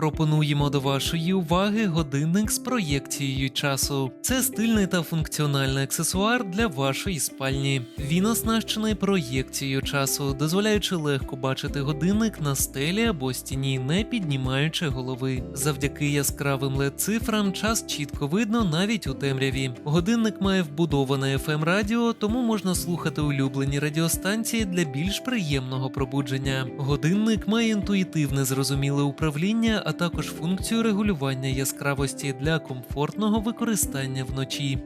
Пропонуємо до вашої уваги годинник з проєкцією часу. Це стильний та функціональний аксесуар для вашої спальні. Він оснащений проєкцією часу, дозволяючи легко бачити годинник на стелі або стіні, не піднімаючи голови. Завдяки яскравим led цифрам час чітко видно навіть у темряві. Годинник має вбудоване fm радіо, тому можна слухати улюблені радіостанції для більш приємного пробудження. Годинник має інтуїтивне зрозуміле управління, а також функцію регулювання яскравості для комфортного використання вночі.